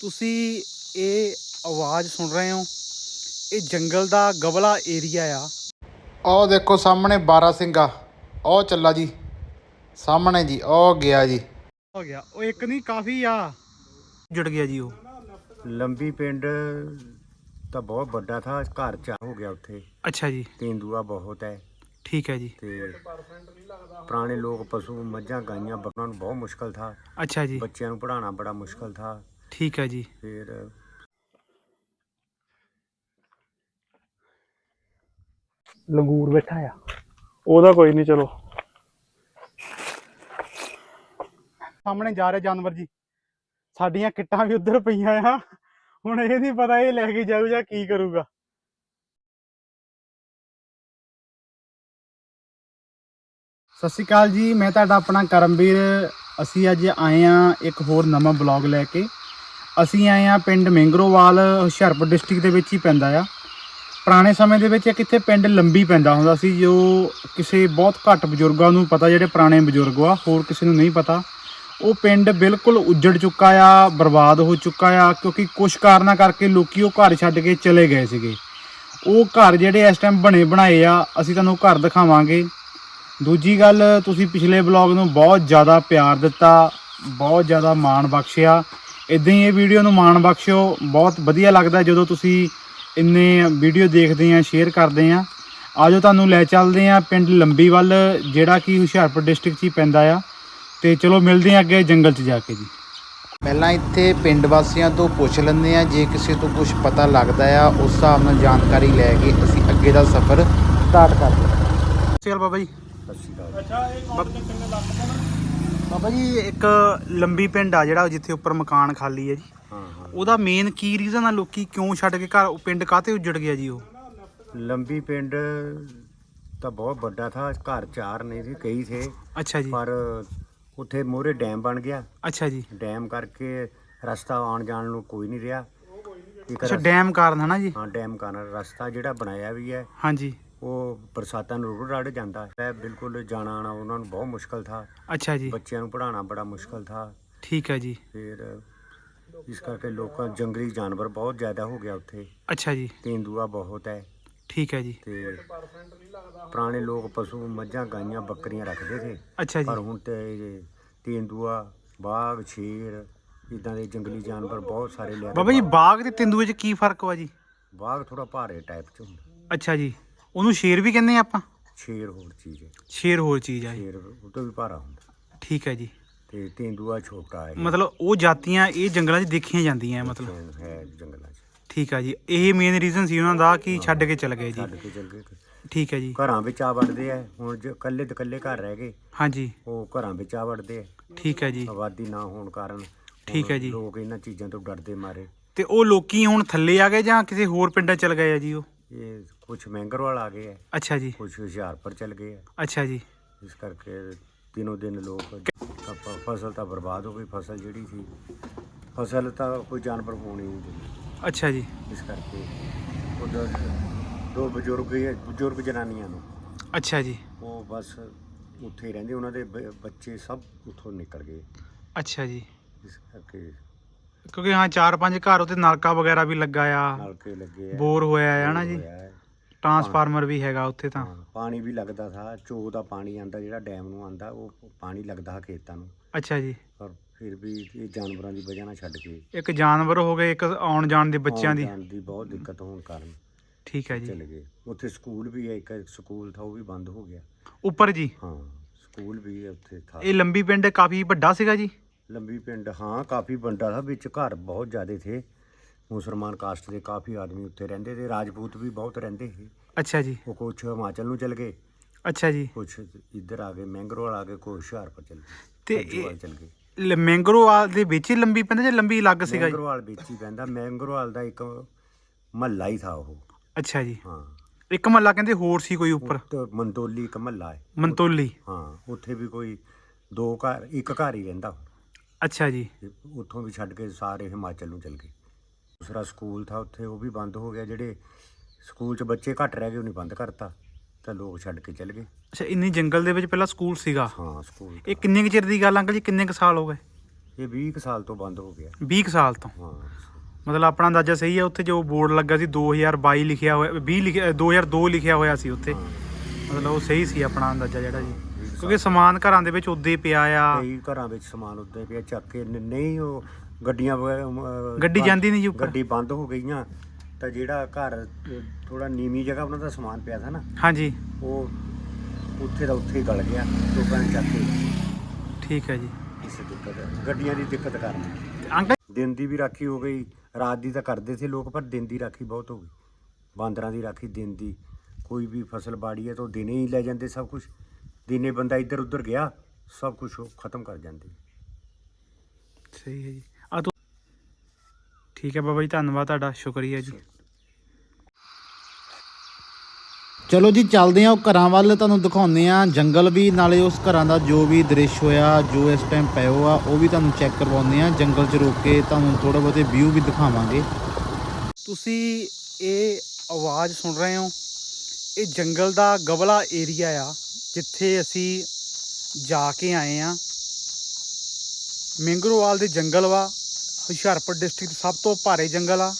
ਤੁਸੀਂ ਇਹ ਆਵਾਜ਼ ਸੁਣ ਰਹੇ ਹੋ। ਇਹ ਜੰਗਲ ਦਾ ਗਵਲਾ ਏਰੀਆ ਆ। ਉਹ ਦੇਖੋ ਸਾਹਮਣੇ ਬਾਰਾ ਸਿੰਘਾ। ਉਹ ਚੱਲਾ ਜੀ। ਸਾਹਮਣੇ ਜੀ ਉਹ ਗਿਆ ਜੀ। ਹੋ ਗਿਆ। ਉਹ ਇੱਕ ਨਹੀਂ ਕਾਫੀ ਆ। ਜੁੜ ਗਿਆ ਜੀ ਉਹ। ਲੰਬੀ ਪਿੰਡ ਤਾਂ ਬਹੁਤ ਵੱਡਾ ਥਾ ਘਰ ਚ ਹੋ ਗਿਆ ਉੱਥੇ। ਅੱਛਾ ਜੀ। ਤੇਂਦੂਆ ਬਹੁਤ ਹੈ ਠੀਕ ਹੈ ਜੀ। ਤੇ ਪੁਰਾਣੇ ਲੋਕ ਪਸ਼ੂ ਮੱਝਾਂ ਗਾਈਆਂ ਬੱਕਰਾਂ ਨੂੰ ਬਹੁਤ ਮੁਸ਼ਕਲ ਥਾ। ਅੱਛਾ ਜੀ। ਬੱਚਿਆਂ ਨੂੰ ਪੜ੍ਹਾਉਣਾ ਬੜਾ ਮੁਸ਼ਕਲ ਥਾ। ਠੀਕ ਹੈ ਜੀ। ਫਿਰ ਲੰਗੂਰ ਬੈਠਾ ਆ। ਉਹਦਾ ਕੋਈ ਨਹੀਂ ਚਲੋ। ਸਾਹਮਣੇ ਜਾ ਰਿਹਾ ਜਾਨਵਰ ਜੀ। ਸਾਡੀਆਂ ਕਿੱਟਾਂ ਵੀ ਉੱਧਰ ਪਈਆਂ ਆ। ਹੁਣ ਇਹ ਨਹੀਂ ਪਤਾ ਇਹ ਲੈ ਕੇ ਜਾਊ ਜਾਂ ਕੀ ਕਰੂਗਾ। ਸਤਿ ਸ਼੍ਰੀ ਅਕਾਲ ਜੀ ਮੈਂ ਤੁਹਾਡਾ ਆਪਣਾ ਕਰਮਵੀਰ। ਅਸੀਂ ਅੱਜ ਆਏ ਆ ਇੱਕ ਹੋਰ ਨਵਾਂ ਬਲੌਗ ਲੈ ਕੇ। ਅਸੀਂ ਆਏ ਆ ਪਿੰਡ ਮੈਂਗਰੋਵਾਲ, ਹੁਸ਼ਿਆਰਪੁਰ ਡਿਸਟ੍ਰਿਕਟ ਦੇ ਵਿੱਚ ਹੀ ਪੈਂਦਾ ਆ। ਪੁਰਾਣੇ ਸਮੇਂ ਦੇ ਵਿੱਚ ਇਹ ਕਿੱਥੇ ਪਿੰਡ ਲੰਬੀ ਪੈਂਦਾ ਹੁੰਦਾ ਸੀ, ਜੋ ਕਿਸੇ ਬਹੁਤ ਘੱਟ ਬਜ਼ੁਰਗਾਂ ਨੂੰ ਪਤਾ, ਜਿਹੜੇ ਪੁਰਾਣੇ ਬਜ਼ੁਰਗ ਆ, ਹੋਰ ਕਿਸੇ ਨੂੰ ਨਹੀਂ ਪਤਾ। ਉਹ ਪਿੰਡ ਬਿਲਕੁਲ ਉੱਜੜ ਚੁੱਕਾ ਆ, ਬਰਬਾਦ ਹੋ ਚੁੱਕਾ ਆ, ਕਿਉਂਕਿ ਕੁਝ ਕਾਰਨਾਂ ਕਰਕੇ ਲੋਕੀ ਉਹ ਘਰ ਛੱਡ ਕੇ ਚਲੇ ਗਏ ਸੀਗੇ। ਉਹ ਘਰ ਜਿਹੜੇ ਇਸ ਟਾਈਮ ਬਣੇ ਬਣਾਏ ਆ, ਅਸੀਂ ਤੁਹਾਨੂੰ ਘਰ ਦਿਖਾਵਾਂਗੇ। ਦੂਜੀ ਗੱਲ, ਤੁਸੀਂ ਪਿਛਲੇ ਬਲੌਗ ਨੂੰ ਬਹੁਤ ਜ਼ਿਆਦਾ ਪਿਆਰ ਦਿੱਤਾ, ਬਹੁਤ ਜ਼ਿਆਦਾ ਮਾਣ ਬਖਸ਼ਿਆ। ਇਦਾਂ ਹੀ ਇਹ ਵੀਡੀਓ ਨੂੰ ਮਾਣ ਬਖਸ਼ਿਓ। ਬਹੁਤ ਵਧੀਆ ਲੱਗਦਾ ਜਦੋਂ ਤੁਸੀਂ ਇੰਨੇ ਵੀਡੀਓ ਦੇਖਦੇ ਆ ਸ਼ੇਅਰ ਕਰਦੇ ਆ। ਆਜੋ ਤੁਹਾਨੂੰ ਲੈ ਚੱਲਦੇ ਆ ਪਿੰਡ ਲੰਬੀ ਵੱਲ ਜਿਹੜਾ ਕਿ ਹੁਸ਼ਿਆਰਪੁਰ ਡਿਸਟ੍ਰਿਕਟ 'ਚ ਹੀ ਪੈਂਦਾ ਆ। ਤੇ ਚਲੋ ਮਿਲਦੇ ਆ ਅੱਗੇ ਜੰਗਲ 'ਚ ਜਾ ਕੇ ਜੀ। ਪਹਿਲਾਂ ਇੱਥੇ ਪਿੰਡ ਵਾਸੀਆਂ ਤੋਂ ਪੁੱਛ ਲੈਂਦੇ ਆ ਜੇ ਕਿਸੇ ਤੋਂ ਕੁਝ ਪਤਾ ਲੱਗਦਾ ਆ ਉਸ ਹਿਸਾਬ ਨਾਲ ਜਾਣਕਾਰੀ ਲੈ ਕੇ ਅਸੀਂ ਅੱਗੇ ਦਾ ਸਫ਼ਰ ਸਟਾਰਟ ਕਰਦੇ ਹਾਂ ਚਲ ਬਾਬਾ ਜੀ। ਸਤਿ ਸ਼੍ਰੀ ਅਕਾਲ ਬਾਬਾ ਜੀ ਇੱਕ ਲੰਬੀ ਪਿੰਡ ਆ ਜਿਹੜਾ ਜਿੱਥੇ ਉੱਪਰ ਮਕਾਨ ਖਾਲੀ ਹੈ ਜੀ। ਹਾਂ ਹਾਂ। ਉਹਦਾ ਮੇਨ ਕੀ ਰੀਜ਼ਨ ਆ? ਲੋਕੀ ਕਿਉਂ ਛੱਡ ਕੇ ਘਰ ਉਹ ਪਿੰਡ ਕਾਤੇ ਉੱਜੜ ਗਿਆ ਜੀ ਉਹ? ਲੰਬੀ ਪਿੰਡ ਤਾਂ ਬਹੁਤ ਵੱਡਾ ਥਾ ਘਰ ਚਾਰ ਨੇ ਸੀ ਕਈ ਥੇ। ਅੱਛਾ ਜੀ। ਪਰ ਉੱਥੇ ਮੋਰੇ ਡੈਮ ਬਣ ਗਿਆ। ਅੱਛਾ ਜੀ। ਡੈਮ ਕਰਕੇ ਰਸਤਾ ਆਉਣ ਜਾਣ ਨੂੰ ਕੋਈ ਨਹੀਂ ਰਿਹਾ। ਇੱਕ ਅੱਛਾ ਰਸ- ਡੈਮ ਕਾਰਨ ਹੈ ਨਾ ਜੀ? ਹਾਂ ਡੈਮ ਕਾਰਨ ਰਸਤਾ ਜਿਹੜਾ ਬਣਾਇਆ ਵੀ ਹੈ। ਹਾਂਜੀ। ਉਹ ਬਰਸਾਤਾਂ ਨੂੰ ਰੁੜ ਰੜ ਜਾਂਦਾ। ਹੈ ਬਿਲਕੁਲ ਜਾਣਾ ਆਣਾ ਉਹਨਾਂ ਨੂੰ ਬਹੁਤ ਮੁਸ਼ਕਲ ਥਾ। ਅੱਛਾ ਜੀ। ਬੱਚਿਆਂ ਨੂੰ ਪੜ੍ਹਾਉਣਾ ਬੜਾ ਮੁਸ਼ਕਲ ਥਾ। ਠੀਕ ਹੈ ਜੀ। ਫਿਰ ਇਸ ਕਰਕੇ ਲੋਕਾਂ ਜੰਗਲੀ ਜਾਨਵਰ ਬਹੁਤ ਜ਼ਿਆਦਾ ਹੋ ਗਿਆ ਉੱਥੇ। ਅੱਛਾ ਜੀ। ਤੇਂਦੂਆ ਬਹੁਤ ਹੈ। ਠੀਕ ਹੈ ਜੀ। ਤੇ ਪੁਰਾਣੇ ਲੋਕ ਪਸ਼ੂ ਮੱਝਾਂ ਗਾਈਆਂ ਬੱਕਰੀਆਂ ਰੱਖਦੇ ਸੀ। ਅੱਛਾ ਪਰ ਜੀ ਹੁਣ ਤੇ ਤੇਂਦੂਆ ਬਾਘ ਸ਼ੇਰ ਇਦਾਂ ਦੇ ਜੰਗਲੀ ਜਾਨਵਰ ਬਹੁਤ ਸਾਰੇ ਲਿਆ ਬਾਬਾ ਜੀ ਬਾਗ ਤੇ ਤੇਂਦੂਏ 'ਚ ਕੀ ਫ਼ਰਕ ਵਾ ਜੀ? ਬਾਘ ਥੋੜਾ ਭਾਰੇ ਟਾਈਪ ਚ ਹੁੰਦਾ। ਅੱਛਾ ਜੀ। ਉਹਨੂੰ ਸ਼ੇਰ ਵੀ ਕਹਿੰਦੇ ਆ ਆਪਾਂ? ਸ਼ੇਰ ਹੋਰ ਚੀਜ਼ ਹੈ। ਸ਼ੇਰ ਹੋਰ ਚੀਜ਼ ਆ ਜੀ ਸ਼ੇਰ ਉਹ ਤੋਂ ਵੀ ਭਾਰਾ ਹੁੰਦਾ। ਠੀਕ ਹੈ ਜੀ। ਤੇ ਤੇਂਦੂਆ ਛੋਟਾ ਹੈ। ਮਤਲਬ ਉਹ ਜਾਤੀਆਂ ਇਹ ਜੰਗਲਾਂ 'ਚ ਦੇਖੀਆਂ ਜਾਂਦੀਆਂ ਮਤਲਬ। ਹੈ ਜੰਗਲਾਂ 'ਚ। ਠੀਕ ਆ ਜੀ। ਇਹ ਮੇਨ ਰੀਜ਼ਨ ਸੀ ਉਹਨਾਂ ਦਾ ਕਿ ਛੱਡ ਕੇ ਚਲੇ ਗਏ ਜੀ। ਛੱਡ ਕੇ ਚਲ ਗਏ ਠੀਕ ਹੈ ਜੀ। ਘਰਾਂ ਵਿੱਚ ਆ ਵੜਦੇ ਆ। ਹੁਣ ਜੇ ਇਕੱਲੇ ਤੇ ਇਕੱਲੇ ਘਰ ਰਹਿ ਗਏ ਹਾਂਜੀ। ਉਹ ਘਰਾਂ ਵਿੱਚ ਆ ਵੜਦੇ ਆ। ਠੀਕ ਹੈ ਜੀ। ਆਬਾਦੀ ਨਾ ਹੋਣ ਕਾਰਨ ਠੀਕ ਹੈ ਜੀ। ਲੋਕ ਇਹਨਾਂ ਚੀਜ਼ਾਂ ਤੋਂ ਡਰਦੇ ਮਾਰੇ। ਤੇ ਉਹ ਲੋਕੀ ਹੁਣ ਥੱਲੇ ਆ ਗਏ ਜਾਂ ਕਿਸੇ ਹੋਰ ਪਿੰਡਾਂ ਚਲ ਗਏ ਆ ਜੀ ਉਹ? ਇਹ ਕੁਝ ਮਹਿੰਗਰਵਾਲ ਆ ਗਏ ਆ। ਅੱਛਾ ਜੀ। ਕੁਝ ਹੁਸ਼ਿਆਰਪੁਰ ਚਲ ਗਏ ਆ। ਅੱਛਾ ਜੀ। ਇਸ ਕਰਕੇ ਦਿਨੋ ਦਿਨ ਲੋਕ ਫਸਲ ਤਾਂ ਬਰਬਾਦ ਹੋ ਗਈ ਫਸਲ ਜਿਹੜੀ ਸੀ ਫਸਲ ਤਾਂ ਕੋਈ ਜਾਨਵਰ ਹੋਣੀ ਨਹੀਂ ਦਿੰਦੇ। ਅੱਛਾ ਜੀ। ਇਸ ਕਰਕੇ ਉਧਰ ਦੋ ਬਜ਼ੁਰਗ ਹੀ ਬਜ਼ੁਰਗ ਜਨਾਨੀਆਂ ਨੂੰ। ਅੱਛਾ ਜੀ। ਉਹ ਬਸ ਉੱਥੇ ਹੀ ਰਹਿੰਦੇ ਉਹਨਾਂ ਦੇ ਬੱਚੇ ਸਭ ਉੱਥੋਂ ਨਿਕਲ ਗਏ। ਅੱਛਾ ਜੀ। ਇਸ ਕਰਕੇ ਕਿਉਂਕਿ ਹਾਂ ਚਾਰ ਪੰਜ ਘਰ ਉੱਤੇ ਨਲਕਾ ਵਗੈਰਾ ਵੀ ਲੱਗਾ ਆ। ਨਲਕੇ ਲੱਗੇ ਆ। ਬੋਰ ਹੋਇਆ ਹੈ ਨਾ ਜੀ। ਹੋਇਆ ਹੈ। ਟਰਾਂਸਫਾਰਮਰ ਵੀ ਹੈਗਾ ਉੱਥੇ ਤਾਂ। ਹਾਂ, ਪਾਣੀ ਵੀ ਲੱਗਦਾ ਥਾ ਚੋ ਦਾ ਪਾਣੀ ਆਂਦਾ ਜਿਹੜਾ ਡੈਮ ਨੂੰ ਆਂਦਾ ਉਹ ਪਾਣੀ ਲੱਗਦਾ ਖੇਤਾਂ ਨੂੰ। ਅੱਛਾ ਜੀ। ਪਰ ਫਿਰ ਵੀ ਇਹ ਜਾਨਵਰਾਂ ਦੀ ਵਜ੍ਹਾ ਨਾਲ ਛੱਡ ਕੇ ਇੱਕ ਜਾਨਵਰ ਹੋ ਗਏ ਇੱਕ ਆਉਣ ਜਾਣ ਦੇ ਬੱਚਿਆਂ ਆਉਣ ਦੀ ਜਾਣ ਦੀ ਬਹੁਤ ਦਿੱਕਤ ਹੋਣ ਕਾਰਨ ਠੀਕ ਹੈ ਜੀ। ਚਲੇ ਗਏ। ਉੱਥੇ ਸਕੂਲ ਵੀ ਹੈ ਇੱਕ ਸਕੂਲ ਥਾ ਉਹ ਵੀ ਬੰਦ ਹੋ ਗਿਆ। ਉੱਪਰ ਜੀ। ਹਾਂ ਸਕੂਲ ਵੀ ਹੈ ਉੱਥੇ ਥਾ। ਇਹ ਲੰਬੀ ਪਿੰਡ ਕਾਫੀ ਵੱਡਾ ਸੀਗਾ ਜੀ। ਲੰਬੀ ਪਿੰਡ ਹਾਂ ਕਾਫੀ ਬੰਦਾ ਥਾ ਵਿੱਚ ਘਰ ਬਹੁਤ ਜ਼ਿਆਦੇ ਥੇ। ਮੁਸਲਮਾਨ ਕਾਸਟ ਦੇ ਕਾਫੀ ਆਦਮੀ ਉੱਥੇ ਰਹਿੰਦੇ ਤੇ ਰਾਜਪੂਤ ਵੀ ਬਹੁਤ ਰਹਿੰਦੇ ਸੀ। ਅੱਛਾ ਜੀ। ਉਹ ਕੁਛ ਹਿਮਾਚਲ ਨੂੰ ਚਲ ਗਏ। ਅੱਛਾ ਜੀ। ਕੁਛ ਇੱਧਰ ਆ ਗਏ ਮੈਂਗਰੋਵਾਲ ਆ ਗਏ ਕੁਛ ਹੁਸ਼ਿਆਰਪੁਰ ਚਲ ਗਏ ਤੇ ਅੱਜੂਵਾਲ ਚਲ ਗਏ। ਲ- ਮੈਂਗਰੋਵਾਲ ਦੇ ਵਿੱਚ ਹੀ ਲੰਬੀ ਪੈਂਦਾ ਜਾਂ ਲੰਬੀ ਅਲੱਗ ਸੀਗਾ ਜੀ? ਮੈਂਗਰੋਵਾਲ ਵਿੱਚ ਹੀ ਪੈਂਦਾ। ਮੈਂਗਰੋਵਾਲ ਦਾ ਇੱਕ ਮਹੱਲਾ ਹੀ ਥਾ ਉਹ। ਅੱਛਾ ਜੀ। ਹਾਂ। ਇੱਕ ਮਹੱਲਾ ਕਹਿੰਦੇ ਹੋਰ ਸੀ ਕੋਈ ਉੱਪਰ? ਤੇ ਮੰਦੋਲੀ ਇੱਕ ਮਹੱਲਾ ਹੈ। ਮੰਤੋਲੀ ਹਾਂ ਉੱਥੇ ਵੀ ਕੋਈ ਦੋ ਘਰ ਇੱਕ ਘਰ ਹੀ ਰਹਿੰਦਾ ਅੱਛਾ ਜੀ। ਤੇ ਉੱਥੋਂ ਵੀ ਛੱਡ ਕੇ ਸਾਰੇ ਹਿਮਾਚਲ ਨੂੰ ਚਲ ਗਏ। ਦੂਸਰਾ ਸਕੂਲ ਥਾ ਉੱਥੇ ਉਹ ਵੀ ਬੰਦ ਹੋ ਗਿਆ ਜਿਹੜੇ ਸਕੂਲ 'ਚ ਬੱਚੇ ਘੱਟ ਰਹਿ ਗਏ ਉਹਨੇ ਬੰਦ ਕਰਤਾ। ਤਾਂ ਲੋਕ ਛੱਡ ਕੇ ਚਲ ਗਏ। ਅੱਛਾ ਇੰਨੀ ਜੰਗਲ ਦੇ ਵਿੱਚ ਪਹਿਲਾਂ ਸਕੂਲ ਸੀਗਾ? ਹਾਂ ਸਕੂਲ ਇਹ ਕਿੰਨੇ ਕੁ ਚਿਰ ਦੀ ਗੱਲ ਅੰਕਲ ਜੀ? ਕਿੰਨੇ ਕੁ ਸਾਲ ਹੋ ਗਏ? ਇਹ 20 ਕੁ ਸਾਲ ਤੋਂ ਬੰਦ ਹੋ ਗਿਆ। 20 ਕੁ ਸਾਲ ਤੋਂ? ਹਾਂ। ਮਤਲਬ ਆਪਣਾ ਅੰਦਾਜ਼ਾ ਸਹੀ ਹੈ ਉੱਥੇ ਜੋ ਬੋਰਡ ਲੱਗਾ ਸੀ 2022 ਲਿਖਿਆ ਹੋਇਆ 20 ਲਿਖਿਆ 2002 ਲਿਖਿਆ ਹੋਇਆ ਸੀ ਉੱਥੇ। ਹਾਂ। ਮਤਲਬ ਉਹ ਸਹੀ ਸੀ ਆਪਣਾ ਅੰਦਾਜ਼ਾ ਜਿਹੜਾ ਜੀ। ਕਿਉਂਕਿ ਸਮਾਨ ਘਰਾਂ ਦੇ ਵਿੱਚ ਉੱਦੇ ਹੀ ਪਿਆ ਆ। ਕਈ ਘਰਾਂ ਵਿੱਚ ਸਮਾਨ ਉੱਤੇ ਪਿਆ ਚੱਕ ਕੇ ਨ- ਨਹੀਂ ਉਹ ਗੱਡੀਆਂ ਵਗੈਰਾ, ਅਮ, ਗੱਡੀ ਬੰਦ- ਜਾਂਦੀ ਨਹੀਂ ਜੀ ਉੱਪਰ। ਗੱਡੀ ਬੰਦ ਹੋ ਗਈਆਂ ਤਾਂ ਜਿਹੜਾ ਘਰ ਥੋੜਾ ਨੀਵੀਂ ਜਗ੍ਹਾ ਉਹਨਾਂ ਦਾ ਸਮਾਨ ਪਿਆ ਸੀ ਨਾ ਹਾਂਜੀ। ਉਹ ਉੱਥੇ ਦਾ ਉੱਥੇ ਹੀ ਗਲ ਗਿਆ ਲੋਕਾਂ ਨੇ ਚੱਕ ਕੇ। ਠੀਕ ਹੈ ਜੀ। ਇਸ ਦਿੱਕਤ। ਗੱਡੀਆਂ ਦੀ ਦਿੱਕਤ ਕਾਰਨ। ਤੇ ਅੰਕਲ? ਦਿਨ ਦੀ ਵੀ ਰਾਖੀ ਹੋ ਗਈ ਰਾਤ ਦੀ ਤਾਂ ਕਰਦੇ ਸੀ ਲੋਕ ਪਰ ਦਿਨ ਦੀ ਰਾਖੀ ਬਹੁਤ ਹੋ ਗਈ। ਬਾਂਦਰਾਂ ਦੀ ਰਾਖੀ ਦਿਨ ਦੀ ਕੋਈ ਵੀ ਫਸਲ ਬਾੜੀ ਹੈ ਤਾਂ ਉਹ ਦਿਨੇ ਹੀ ਲੈ ਜਾਂਦੇ ਸਭ ਕੁਝ ਦਿਨੇ ਬੰਦਾ ਇੱਧਰ ਉੱਧਰ ਗਿਆ ਸਭ ਕੁਝ ਉਹ ਖਤਮ ਕਰ ਜਾਂਦੇ। ਸਹੀ ਹੈ ਜੀ। ਆ ਤੂੰ ਠੀਕ ਹੈ ਬਾਬਾ ਜੀ ਧੰਨਵਾਦ ਤੁਹਾਡਾ ਸ਼ੁਕਰੀਆ ਜੀ। ਚਲੋ ਜੀ ਚੱਲਦੇ ਆ ਉਹ ਘਰਾਂ ਵੱਲ ਤੁਹਾਨੂੰ ਦਿਖਾਉਂਦੇ ਆ ਜੰਗਲ ਵੀ ਨਾਲੇ ਉਸ ਘਰਾਂ ਦਾ ਜੋ ਵੀ ਦ੍ਰਿਸ਼ ਹੋਇਆ ਜੋ ਇਸ ਟਾਈਮ ਪਿਓ ਆ ਉਹ ਵੀ ਤੁਹਾਨੂੰ ਚੈੱਕ ਕਰਵਾਉਂਦੇ ਆ ਜੰਗਲ 'ਚ ਰੋਕ ਕੇ ਤੁਹਾਨੂੰ ਥੋੜਾ ਬਹੁਤੇ ਵਿਊ ਵੀ ਦਿਖਾਵਾਂਗੇ। ਤੁਸੀਂ ਇਹ ਆਵਾਜ਼ ਸੁਣ ਰਹੇ ਹੋ। ਇਹ ਜੰਗਲ ਦਾ ਗਵਲਾ ਏਰੀਆ ਆ। ਜਿੱਥੇ ਅਸੀਂ ਜਾ ਕੇ ਆਏ ਆ ਮਿੰਗਰੋਵਾਲ ਦੇ ਜੰਗਲ ਵਾ, ਹੁਸ਼ਿਆਰਪੁਰ ਡਿਸਟ੍ਰਿਕਟ ਸਭ ਤੋਂ ਭਾਰੇ ਜੰਗਲ ਆ।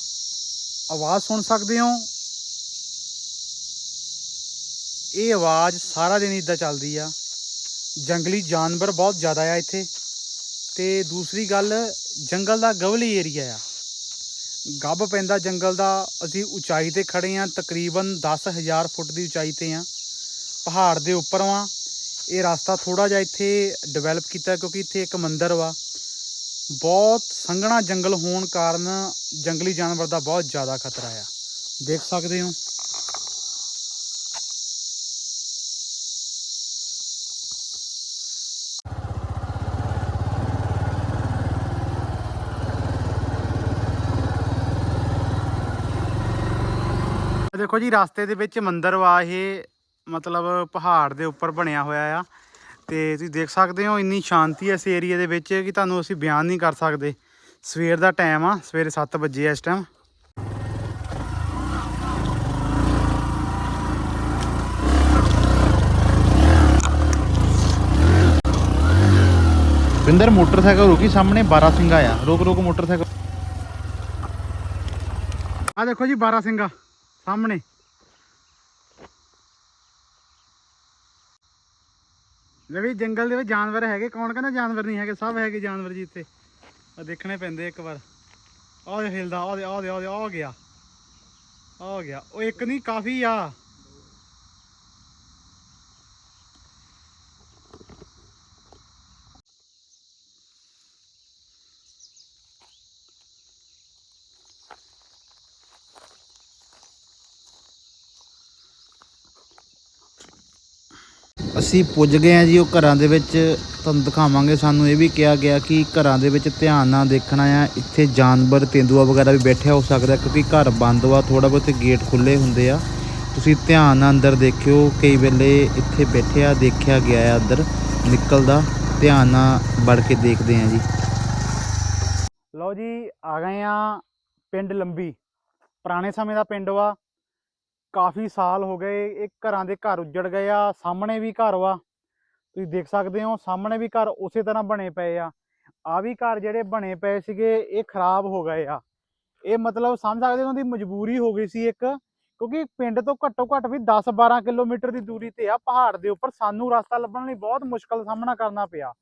ਆਵਾਜ਼ ਸੁਣ ਸਕਦੇ ਹੋ? ਇਹ ਆਵਾਜ਼ ਸਾਰਾ ਦਿਨ ਇਦਾਂ ਚੱਲਦੀ ਆ। ਜੰਗਲੀ ਜਾਨਵਰ ਬਹੁਤ ਜ਼ਿਆਦਾ ਆ ਇੱਥੇ। ਤੇ ਦੂਸਰੀ ਗੱਲ, ਜੰਗਲ ਦਾ ਗਵਲੀ ਏਰੀਆ ਆ। ਗੱਬ ਪੈਂਦਾ ਜੰਗਲ ਦਾ। ਅਸੀਂ ਉਚਾਈ ਤੇ ਖੜੇ ਆ ਤਕਰੀਬਨ 10000 ਫੁੱਟ ਦੀ ਉਚਾਈ ਤੇ ਆ ਪਹਾੜ ਦੇ ਉੱਪਰ ਵਾਂ ਇਹ ਰਸਤਾ ਥੋੜਾ ਜਿਹਾ ਇੱਥੇ ਡਿਵੈਲਪ ਕੀਤਾ ਕਿਉਂਕਿ ਇੱਥੇ ਇੱਕ ਮੰਦਿਰ ਵਾ। ਬਹੁਤ ਸੰਘਣਾ ਜੰਗਲ ਹੋਣ ਕਾਰਨ ਜੰਗਲੀ ਜਾਨਵਰ ਦਾ ਬਹੁਤ ਜ਼ਿਆਦਾ ਖਤਰਾ ਆ। ਦੇਖ ਸਕਦੇ ਹੋ। ਦੇਖੋ ਜੀ, ਰਸਤੇ ਦੇ ਵਿੱਚ ਮੰਦਿਰ ਵਾ ਇਹ। ਮਤਲਬ ਪਹਾੜ ਦੇ ਉੱਪਰ ਬਣਿਆ ਹੋਇਆ ਆ। ਤੇ ਤੁਸੀਂ ਦੇਖ ਸਕਦੇ ਹੋ ਇੰਨੀ ਸ਼ਾਂਤੀ ਹੈ ਇਸ ਏਰੀਆ ਦੇ ਵਿੱਚ ਕਿ ਤੁਹਾਨੂੰ ਅਸੀਂ ਬਿਆਨ ਨਹੀਂ ਕਰ ਸਕਦੇ। ਸਵੇਰ ਦਾ ਟਾਈਮ ਆ ਸਵੇਰੇ 7 ਵਜੇ ਇਸ ਟਾਈਮ ਬਿੰਦਰ ਮੋਟਰਸਾਈਕਲ ਰੁਕੀ ਸਾਹਮਣੇ 12 ਸਿੰਘਾ ਆ ਰੁਕ ਰੁਕ ਮੋਟਰਸਾਈਕਲ। ਆ ਦੇਖੋ ਜੀ 12 ਸਿੰਘਾ ਸਾਹਮਣੇ। ਲੈ ਵੀ ਜੰਗਲ ਦੇ ਵਿੱਚ ਜਾਨਵਰ ਹੈਗੇ, ਕੌਣ ਕਹਿੰਦਾ ਜਾਨਵਰ ਨਹੀਂ ਹੈਗੇ, ਸਭ ਹੈਗੇ ਜਾਨਵਰ ਜੀ ਇੱਥੇ। ਆ ਦੇਖਣੇ ਪੈਂਦੇ ਇੱਕ ਵਾਰ। ਆਹ ਦੇ ਹਿਲਦਾ ਆਹ ਦੇ ਆਹ ਦੇ, ਆਹ ਗਿਆ। ਆਹ ਗਿਆ। ਉਹ ਇੱਕ ਨਹੀਂ, ਕਾਫੀ ਆ। ਅਸੀਂ ਪੁੱਜ ਗਏ ਆ ਜੀ, ਉਹ ਘਰਾਂ ਦੇ ਵਿੱਚ। ਤੁਹਾਨੂੰ ਦਿਖਾਵਾਂਗੇ ਸਾਨੂੰ ਇਹ ਵੀ ਕਿਹਾ ਗਿਆ ਕਿ ਘਰਾਂ ਦੇ ਵਿੱਚ ਧਿਆਨ ਨਾਲ ਦੇਖਣਾ ਆ ਇੱਥੇ ਜਾਨਵਰ, ਤੇਂਦੂਆ ਵਗੈਰਾ ਵੀ ਬੈਠਿਆ ਹੋ ਸਕਦਾ ਕਿਉਂਕਿ ਘਰ ਬੰਦ ਵਾ ਥੋੜਾ ਬਹੁਤ ਗੇਟ ਖੁੱਲੇ ਹੁੰਦੇ ਆ। ਤੁਸੀਂ ਧਿਆਨ ਨਾਲ ਅੰਦਰ ਦੇਖਿਓ, ਕਈ ਵੇਲੇ ਇੱਥੇ ਬੈਠਿਆ, ਦੇਖਿਆ ਗਿਆ ਆ ਅੰਦਰ ਨਿਕਲਦਾ। ਧਿਆਨ ਨਾਲ ਵੜ ਕੇ ਦੇਖਦੇ ਆ ਜੀ। ਲਓ ਜੀ, ਆ ਗਏ ਆ ਪਿੰਡ ਲੰਬੀ। ਪੁਰਾਣੇ ਸਮੇਂ ਦਾ ਪਿੰਡ ਵਾ। ਕਾਫੀ ਸਾਲ ਹੋ ਗਏ, ਇਹ ਘਰਾਂ ਦੇ ਘਰ ਉੱਜੜ ਗਏ ਆ, ਸਾਹਮਣੇ ਵੀ ਘਰ ਵਾ। ਤੁਸੀਂ ਦੇਖ ਸਕਦੇ ਹੋ, ਸਾਹਮਣੇ ਵੀ ਘਰ ਉਸੇ ਤਰ੍ਹਾਂ ਬਣੇ ਪਏ ਆ। ਆ ਵੀ ਘਰ ਜਿਹੜੇ ਬਣੇ ਪਏ ਸੀਗੇ, ਇਹ ਖਰਾਬ ਹੋ ਗਏ ਆ। ਇਹ ਮਤਲਬ ਸਮਝ ਸਕਦੇ ਉਹਨਾਂ ਦੀ ਮਜਬੂਰੀ ਹੋ ਗਈ ਸੀ ਇੱਕ, ਕਿਉਂਕਿ ਪਿੰਡ ਤੋਂ ਘੱਟੋ ਘੱਟ ਵੀ 10-12 ਕਿਲੋਮੀਟਰ ਦੀ ਦੂਰੀ ਤੇ ਆ ਪਹਾੜ ਦੇ ਉੱਪਰ, ਸਾਨੂੰ ਰਸਤਾ ਲੱਭਣ ਲਈ ਬਹੁਤ ਮੁਸ਼ਕਲ ਦਾ ਸਾਹਮਣਾ ਕਰਨਾ ਪਿਆ।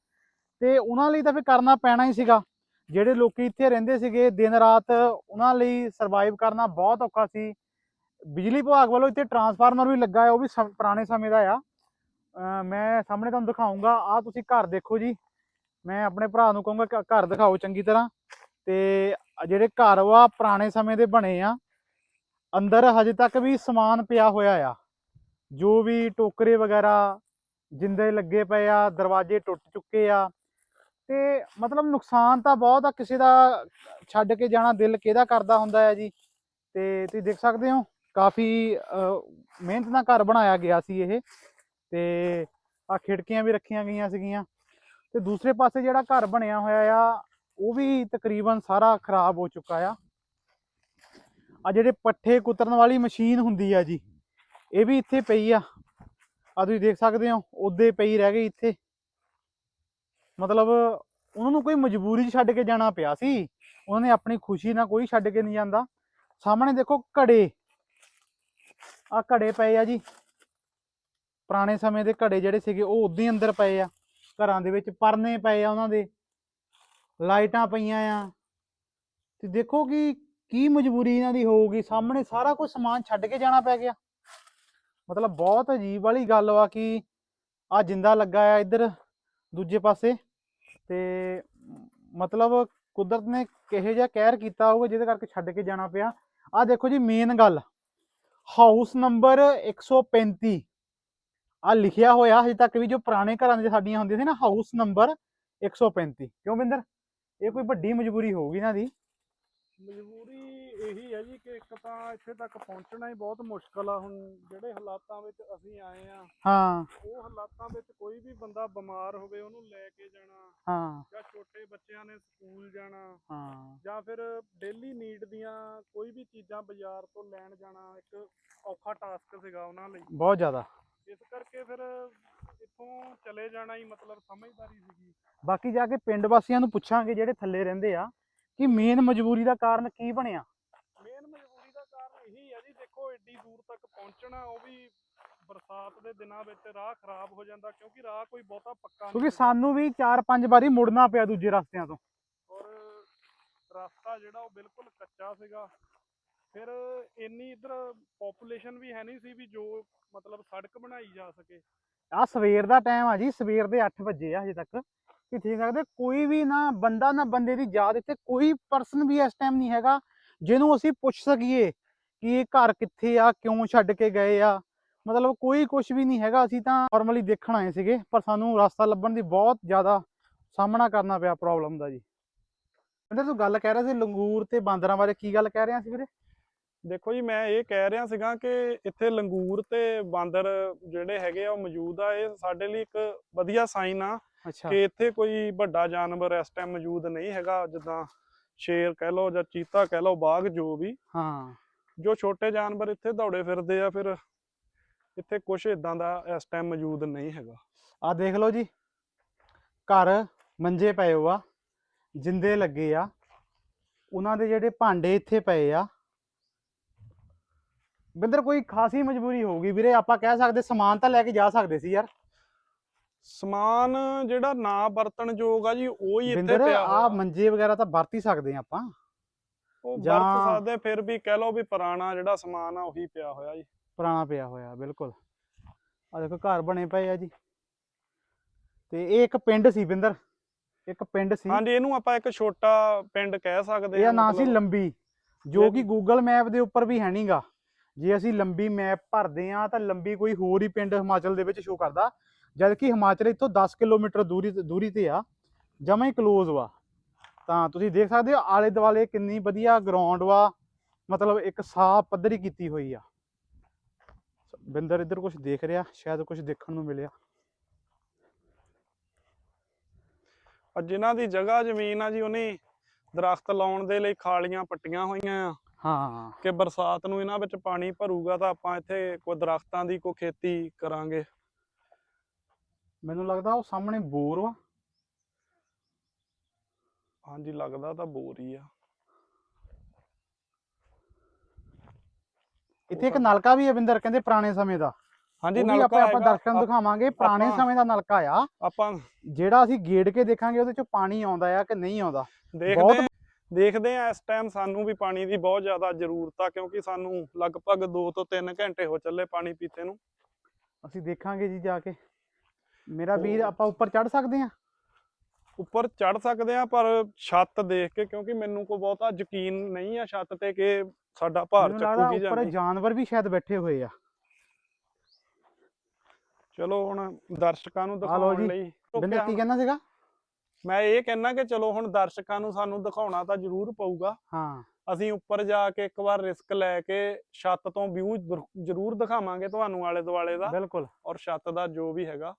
ਤੇ ਉਹਨਾਂ ਲਈ ਤਾਂ ਫਿਰ ਕਰਨਾ ਪੈਣਾ ਹੀ ਸੀਗਾ। ਜਿਹੜੇ ਲੋਕੀ ਇੱਥੇ ਰਹਿੰਦੇ ਸੀਗੇ, ਦਿਨ ਰਾਤ ਉਹਨਾਂ ਲਈ ਸਰਵਾਈਵ ਕਰਨਾ ਬਹੁਤ ਔਖਾ ਸੀ। ਬਿਜਲੀ ਵਿਭਾਗ ਵੱਲੋਂ ਇੱਥੇ ਟਰਾਂਸਫਾਰਮਰ ਵੀ ਲੱਗਾ ਹੈ, ਉਹ ਵੀ ਸਮ- ਪੁਰਾਣੇ ਸਮੇਂ ਦਾ ਆ। ਮੈਂ ਸਾਹਮਣੇ ਤੁਹਾਨੂੰ ਦਿਖਾਉਂਗਾ ਆ ਤੁਸੀਂ ਘਰ ਦੇਖੋ ਜੀ। ਮੈਂ ਆਪਣੇ ਭਰਾ ਨੂੰ ਕਹੂੰਗਾ ਘਰ ਦਿਖਾਓ ਚੰਗੀ ਤਰ੍ਹਾਂ। ਤੇ ਜਿਹੜੇ ਘਰ ਆ, ਪੁਰਾਣੇ ਸਮੇਂ ਦੇ ਬਣੇ ਆ। ਅੰਦਰ ਹਜੇ ਤੱਕ ਵੀ ਸਮਾਨ ਪਿਆ ਹੋਇਆ ਆ। ਜੋ ਵੀ ਟੋਕਰੇ ਵਗੈਰਾ ਜਿੰਦੇ ਲੱਗੇ ਪਏ ਆ, ਦਰਵਾਜ਼ੇ ਟੁੱਟ ਚੁੱਕੇ ਆ। ਤੇ ਮਤਲਬ ਨੁਕਸਾਨ ਤਾਂ ਬਹੁਤ ਆ, ਕਿਸੇ ਦਾ ਛੱਡ ਕੇ ਜਾਣਾ, ਦਿਲ ਕਿਹਦਾ ਕਰਦਾ ਹੁੰਦਾ ਹੈ ਜੀ। ਤੇ ਤੁਸੀਂ ਦੇਖ ਸਕਦੇ ਹੋ। ਕਾਫੀ ਮਿਹਨਤ ਨਾਲ ਘਰ ਬਣਾਇਆ ਗਿਆ ਸੀ ਇਹ ਤੇ ਆ ਖਿੜਕੀਆਂ ਵੀ ਰੱਖੀਆਂ ਗਈਆਂ ਸੀਗੀਆਂ ਤੇ ਦੂਸਰੇ ਪਾਸੇ ਜਿਹੜਾ ਘਰ ਬਣਿਆ ਹੋਇਆ ਆ, ਉਹ ਵੀ ਤਕਰੀਬਨ ਸਾਰਾ ਖਰਾਬ ਹੋ ਚੁੱਕਾ ਆ। ਆ ਜਿਹੜੇ ਪੱਠੇ ਕੁਤਰਨ ਵਾਲੀ ਮਸ਼ੀਨ ਹੁੰਦੀ ਆ ਜੀ, ਇਹ ਵੀ ਇੱਥੇ ਪਈ ਆ। ਆ ਤੁਸੀਂ ਦੇਖ ਸਕਦੇ ਹੋ, ਉਹਦੇ ਪਈ ਰਹਿ ਗਈ ਇੱਥੇ। ਮਤਲਬ ਉਹਨਾਂ ਨੂੰ ਕੋਈ ਮਜਬੂਰੀ 'ਚ ਛੱਡ ਕੇ ਜਾਣਾ ਪਿਆ ਸੀ, ਉਹਨਾਂ ਨੇ ਆਪਣੀ ਖੁਸ਼ੀ ਨਾਲ ਕੋਈ ਛੱਡ ਕੇ ਨਹੀਂ ਜਾਂਦਾ। ਸਾਹਮਣੇ ਦੇਖੋ ਘੜੇ ਆ ਘੜੇ ਪਏ ਆ ਜੀ। ਪੁਰਾਣੇ ਸਮੇਂ ਦੇ ਘੜੇ ਜਿਹੜੇ ਸੀਗੇ, ਉਹ ਉਦਾਂ ਹੀ ਅੰਦਰ ਪਏ ਆ। ਘਰਾਂ ਦੇ ਵਿੱਚ ਪਰਨੇ ਪਏ ਆ ਉਹਨਾਂ ਦੇ। ਲਾਈਟਾਂ ਪਈਆਂ ਆ। ਤੇ ਦੇਖੋ ਕਿ ਕੀ ਮਜਬੂਰੀ ਇਹਨਾਂ ਦੀ ਹੋਊਗੀ। ਸਾਹਮਣੇ ਸਾਰਾ ਕੁਝ ਸਮਾਨ ਛੱਡ ਕੇ ਜਾਣਾ ਪੈ ਗਿਆ। ਮਤਲਬ ਬਹੁਤ ਅਜੀਬ ਵਾਲੀ ਗੱਲ ਵਾ ਕਿ ਆ ਜਿੰਦਾ ਲੱਗਾ ਆ ਇੱਧਰ ਦੂਜੇ ਪਾਸੇ। ਤੇ ਮਤਲਬ ਕੁਦਰਤ ਨੇ ਕਿਹੋ ਜਿਹਾ ਕਹਿਰ ਕੀਤਾ ਹੋਊਗਾ, ਜਿਹਦੇ ਕਰਕੇ ਛੱਡ ਕੇ ਜਾਣਾ ਪਿਆ। ਆ ਦੇਖੋ ਜੀ ਮੇਨ ਗੱਲ। ਹਾਊਸ ਨੰਬਰ 135 ਆ ਲਿਖਿਆ ਹੋਇਆ ਹਜੇ ਤੱਕ ਵੀ ਜੋ ਪੁਰਾਣੇ ਘਰਾਂ ਦੇ ਸਾਡੀਆਂ ਹੁੰਦੀਆਂ ਸੀ ਨਾ, ਹਾਊਸ ਨੰਬਰ 135 ਕਿਉਂ ਬਿੰਦਰ? ਇਹ ਕੋਈ ਵੱਡੀ ਮਜਬੂਰੀ ਹੋਊਗੀ ਇਹਨਾਂ ਦੀ? ਮਜਬੂਰੀ ਇਹੀ ਹੈ ਜੀ ਕਿ ਇੱਕ ਤਾਂ ਇੱਥੇ ਤੱਕ ਪਹੁੰਚਣਾ ਹੀ ਬਹੁਤ ਮੁਸ਼ਕਲ ਆ। ਹੁਣ ਜਿਹੜੇ ਹਾਲਾਤਾਂ ਵਿੱਚ ਅਸੀਂ ਆਏ ਆ ਹਾਂ। ਉਹ ਹਾਲਾਤਾਂ ਵਿੱਚ ਕੋਈ ਵੀ ਬੰਦਾ ਬਿਮਾਰ ਹੋਵੇ ਉਹਨੂੰ ਲੈ ਕੇ ਜਾਣਾ ਹਾਂ। ਜਾਂ ਛੋਟੇ ਬੱਚਿਆਂ ਨੇ ਸਕੂਲ ਜਾਣਾ ਹਾਂ। ਜਾਂ ਫਿਰ ਡੇਲੀ ਨੀਡ ਦੀਆਂ ਕੋਈ ਵੀ ਚੀਜ਼ਾਂ ਬਾਜ਼ਾਰ ਤੋਂ ਲੈਣ ਜਾਣਾ ਇੱਕ ਔਖਾ ਟਾਸਕ ਸੀਗਾ ਉਹਨਾਂ ਲਈ। ਬਹੁਤ ਜ਼ਿਆਦਾ। ਇਸ ਕਰਕੇ ਫਿਰ ਇੱਥੋਂ ਚਲੇ ਜਾਣਾ ਹੀ ਮਤਲਬ ਸਮਝਦਾਰੀ ਸੀਗੀ। ਬਾਕੀ ਜਾ ਕੇ ਪਿੰਡ ਵਾਸੀਆਂ ਨੂੰ ਪੁੱਛਾਂਗੇ ਜਿਹੜੇ ਥੱਲੇ ਰਹਿੰਦੇ ਆ ਕਿ ਮੇਨ ਮਜਬੂਰੀ ਦਾ ਕਾਰਨ ਕੀ ਬਣਿਆ ਮੇਨ ਮਜਬੂਰੀ ਦਾ ਕਾਰਨ ਇਹੀ ਹੈ ਜੀ ਦੇਖੋ ਏਡੀ ਦੂਰ ਤੱਕ ਪਹੁੰਚਣਾ ਉਹ ਵੀ ਬਰਸਾਤ ਦੇ ਦਿਨਾਂ ਵਿੱਚ ਰਾਹ ਖਰਾਬ ਹੋ ਜਾਂਦਾ ਕਿਉਂਕਿ ਰਾਹ ਕੋਈ ਬਹੁਤਾ ਪੱਕਾ ਨਹੀਂ। ਕਿਉਂਕਿ ਸਾਨੂੰ ਵੀ 4-5 ਵਾਰੀ ਮੁੜਨਾ ਪਿਆ ਦੂਜੇ ਰਸਤਿਆਂ ਤੋਂ। ਔਰ ਰਸਤਾ ਜਿਹੜਾ ਉਹ ਬਿਲਕੁਲ ਕੱਚਾ ਸੀਗਾ। ਫਿਰ ਇੰਨੀ ਇਧਰ ਪੋਪੂਲੇਸ਼ਨ ਵੀ ਹੈ ਨਹੀਂ ਸੀ ਵੀ ਜੋ ਮਤਲਬ ਸੜਕ ਬਣਾਈ ਜਾ ਸਕੇ। ਆ ਸਵੇਰ ਦਾ ਟਾਈਮ ਆ ਜੀ ਸਵੇਰ ਦੇ 8 ਵਜੇ ਆ ਹਜੇ ਤੱਕ। ਕਿ ਠੀਕ ਸਕਦੇ ਕੋਈ ਵੀ ਨਾ ਬੰਦਾ ਨਾ ਬੰਦੇ ਦੀ ਯਾਦ ਇੱਥੇ ਕੋਈ ਪਰਸਨ ਵੀ ਇਸ ਟਾਈਮ ਨਹੀਂ ਹੈਗਾ ਜਿਹਨੂੰ ਅਸੀਂ ਪੁੱਛ ਸਕੀਏ। ਕਿ ਇਹ ਘਰ ਕਿੱਥੇ ਆ ਕਿਉਂ ਛੱਡ ਕੇ ਗਏ ਆ? ਮਤਲਬ ਕੋਈ ਕੁਝ ਵੀ ਨਹੀਂ ਹੈਗਾ ਅਸੀਂ ਤਾਂ ਨਾਰਮਲੀ ਦੇਖਣ ਆਏ ਸੀਗੇ ਪਰ ਸਾਨੂੰ ਰਸਤਾ ਲੱਭਣ ਦੀ ਬਹੁਤ ਜ਼ਿਆਦਾ ਸਾਹਮਣਾ ਕਰਨਾ ਪਿਆ ਪ੍ਰੋਬਲਮ ਦਾ ਜੀ। ਕਹਿੰਦੇ ਤੂੰ ਗੱਲ ਕਹਿ ਰਿਹਾ ਸੀ ਲੰਗੂਰ ਤੇ ਬਾਂਦਰਾਂ ਬਾਰੇ ਕੀ ਗੱਲ ਕਹਿ ਰਿਹਾ ਸੀ ਵੀਰੇ? ਦੇਖੋ ਜੀ ਮੈਂ ਇਹ ਕਹਿ ਰਿਹਾ ਸੀਗਾ ਕਿ ਇੱਥੇ ਲੰਗੂਰ ਤੇ ਬਾਂਦਰ ਜਿਹੜੇ ਹੈਗੇ ਆ ਉਹ ਮੌਜੂਦ ਆ ਇਹ ਸਾਡੇ ਲਈ ਇੱਕ ਵਧੀਆ ਸਾਈਨ ਆ ਕਿ ਇੱਥੇ ਕੋਈ ਵੱਡਾ ਜਾਨਵਰ ਇਸ ਟਾਈਮ ਮੌਜੂਦ ਨਹੀਂ ਹੈਗਾ ਜਿੱਦਾਂ ਸ਼ੇਰ ਕਹਿ ਲਓ ਜਾਂ ਚੀਤਾ ਕਹਿ ਲਓ ਬਾਘ ਜੋ ਵੀ। ਹਾਂ। ਜੋ ਛੋਟੇ ਜਾਨਵਰ ਇੱਥੇ ਦੌੜੇ ਫਿਰਦੇ ਆ ਫਿਰ ਇੱਥੇ ਕੁਝ ਇਦਾਂ ਦਾ ਇਸ ਟਾਈਮ ਮੌਜੂਦ ਨਹੀਂ ਹੈਗਾ। ਆ ਦੇਖ ਲਓ ਜੀ ਘਰ ਮੰਜੇ ਪਏ ਹੋ ਆ ਜਿੰਦੇ ਲੱਗੇ ਆ। ਉਹਨਾਂ ਦੇ ਜਿਹੜੇ ਭਾਂਡੇ ਇੱਥੇ ਪਏ ਆ। ਬਿੰਦਰ ਕੋਈ ਖਾਸੀ ਮਜਬੂਰੀ ਹੋਊਗੀ ਵੀਰੇ ਆਪਾਂ ਕਹਿ ਸਕਦੇ ਸਮਾਨ ਤਾਂ ਲੈ ਕੇ ਜਾ ਸਕਦੇ ਸੀ ਯਾਰ। ਸਮਾਨ ਜਿਹੜਾ ਨਾ ਵਰਤਣ ਯੋਗ ਆ ਜੀ ਉਹ ਹੀ ਇੱਥੇ ਪਿਆ ਆ ਮੰਜੇ ਵਗੈਰਾ ਤਾਂ ਵਰਤ ਹੀ ਸਕਦੇ ਆ ਆਪਾਂ। ਉਹ ਵਰਤ ਜਾਂ- ਸਕਦੇ ਫਿਰ ਵੀ ਕਹਿ ਲਓ ਵੀ ਪੁਰਾਣਾ ਜਿਹੜਾ ਸਮਾਨ ਆ ਉਹੀ ਪਿਆ ਹੋਇਆ ਜੀ। ਪੁਰਾਣਾ ਪਿਆ ਹੋਇਆ ਬਿਲਕੁਲ। ਆ ਦੇਖੋ ਘਰ ਬਣੇ ਪਏ ਆ ਜੀ। ਤੇ ਇਹ ਇੱਕ ਪਿੰਡ ਸੀ ਬਿੰਦਰ। ਇੱਕ ਪਿੰਡ ਸੀ। ਹਾਂਜੀ ਇਹਨੂੰ ਆਪਾਂ ਇੱਕ ਛੋਟਾ ਪਿੰਡ ਕਹਿ ਸਕਦੇ ਇਹਦਾ ਨਾਂ ਸੀ ਮਤਲਬ। ਲੰਬੀ ਜੋ ਕਿ ਗੂਗਲ ਮੈਪ ਦੇ ਉੱਪਰ ਵੀ ਹੈ ਨਹੀਂਗਾ ਜੇ ਅਸੀਂ ਲੰਬੀ ਮੈਪ ਭਰਦੇ ਆ ਤਾਂ ਲੰਬੀ ਕੋਈ ਹੋਰ ਹੀ ਪਿੰਡ ਹਿਮਾਚਲ ਦੇ ਵਿੱਚ ਸ਼ੋ ਕਰਦਾ। ਜਦ ਕਿ ਹਿਮਾਚਲ ਇੱਥੋਂ 10 ਕਿਲੋਮੀਟਰ ਦੂਰੀ ਦੂਰੀ ਤੇ ਆ ਜਮਾਂ ਹੀ ক্লোਜ਼ ਵਾ। ਤਾਂ ਤੁਸੀਂ ਦੇਖ ਸਕਦੇ ਹੋ ਆਲੇ ਦੁਆਲੇ ਕਿੰਨੀ ਵਧੀਆ ਗਰਾਊਂਡ ਵਾ ਮਤਲਬ ਇੱਕ ਸਾਫ਼ ਪੱਧਰੀ ਕੀਤੀ ਹੋਈ ਆ। ਬਿੰਦਰ ਇੱਧਰ ਕੁਝ ਦੇਖ ਰਿਹਾ ਸ਼ਾਇਦ ਕੁਝ ਦੇਖਣ ਨੂੰ ਮਿਲਿਆ। ਔਰ ਜਿਨ੍ਹਾਂ ਦੀ ਜਗ੍ਹਾ ਜ਼ਮੀਨ ਆ ਜੀ ਉਹਨੇ ਦਰਖਤ ਲਾਉਣ ਦੇ ਲਈ ਖਾਲੀਆਂ ਪੱਟੀਆਂ ਹੋਈਆਂ ਆ। ਹਾਂ। ਕਿ ਬਰਸਾਤ ਨੂੰ ਇਹਨਾਂ ਵਿੱਚ ਪਾਣੀ ਭਰੂਗਾ ਤਾਂ ਆਪਾਂ ਇੱਥੇ ਕੋਈ ਦਰਖਤਾਂ ਦੀ ਕੋਈ ਖੇਤੀ ਕਰਾਂਗੇ। ਮੈਨੂੰ ਲੱਗਦਾ ਉਹ ਸਾਹਮਣੇ ਬੋਰ ਵਾ। ਹਾਂਜੀ ਲੱਗਦਾ ਤਾਂ ਬੋਰ ਹੀ ਆ। ਇੱਥੇ ਇੱਕ ਨਲਕਾ ਵੀ ਹੈ ਬਿੰਦਰ ਕਹਿੰਦੇ ਪੁਰਾਣੇ ਸਮੇਂ ਦਾ। ਹਾਂਜੀ ਨਲਕਾ ਆਪਾਂ। ਦਰਸ਼ਕਾਂ ਨੂੰ ਦਿਖਾਵਾਂਗੇ ਪੁਰਾਣੇ ਸਮੇਂ ਦਾ ਨਲਕਾ ਆ। ਆਪਾਂ ਜਿਹੜਾ ਅਸੀਂ ਗੇੜ ਕੇ ਦੇਖਾਂਗੇ ਉਹਦੇ ਚੋਂ ਪਾਣੀ ਆਉਂਦਾ ਆ ਕਿ ਨਹੀਂ ਆਉਂਦਾ। ਦੇਖਦੇ ਆਂ- ਦੇਖਦੇ ਆ ਇਸ ਟਾਈਮ ਸਾਨੂੰ ਵੀ ਪਾਣੀ ਦੀ ਬਹੁਤ ਜ਼ਿਆਦਾ ਜ਼ਰੂਰਤ ਆ ਕਿਉਂਕਿ ਸਾਨੂੰ ਲਗਭਗ 2 ਤੋਂ 3 ਘੰਟੇ ਹੋ ਚੱਲੇ ਪਾਣੀ ਪੀਤੇ ਨੂੰ। ਅਸੀਂ ਦੇਖਾਂਗੇ ਜੀ ਜਾ ਕੇ। ਮੇਰਾ ਵੀਰ ਆਪਾਂ ਉੱਪਰ ਚੜ ਸਕਦੇ ਆ ਉੱਪਰ ਚੜ ਸਕਦੇ ਆ ਪਰ ਛੱਤ ਦੇਖ ਕੇ ਕਿਉਂਕਿ ਮੈਨੂੰ ਕੋਈ ਬਹੁਤਾ ਯਕੀਨ ਨਹੀਂ ਆ ਛੱਤ ਤੇ ਕਿ ਸਾਡਾ ਭਾਰ ਚੱਕੂਗੀ ਜਾਂ ਉੱਪਰ ਜਾਨਵਰ ਵੀ ਸ਼ਾਇਦ ਬੈਠੇ ਹੋਏ ਆ। ਚਲੋ ਹੁਣ ਦਰਸ਼ਕਾਂ ਨੂੰ ਦਿਖਾਉਣ। ਲਈ ਓਕੇ, ਕੀ ਕਹਿੰਦਾ ਸੀਗਾ? ਮੈਂ ਇਹ ਕਹਿਣਾ ਕਿ ਚਲੋ ਹੁਣ ਦਰਸ਼ਕਾਂ ਨੂੰ ਸਾਨੂੰ ਦਿਖਾਉਣਾ ਤਾਂ ਜ਼ਰੂਰ ਪਊਗਾ। ਹਾਂ। ਅਸੀਂ ਉੱਪਰ ਜਾ ਕੇ ਇੱਕ ਵਾਰ ਰਿਸਕ ਲੈ ਕੇ ਛੱਤ ਤੋਂ ਵਿਊ ਜ਼ਰੂਰ ਦਿਖਾਵਾਂਗੇ ਤੁਹਾਨੂੰ ਆਲੇ ਦੁਆਲੇ ਦਾ। ਬਿਲਕੁਲ। ਔਰ ਛੱਤ ਦਾ ਜੋ ਵੀ ਹੈਗਾ।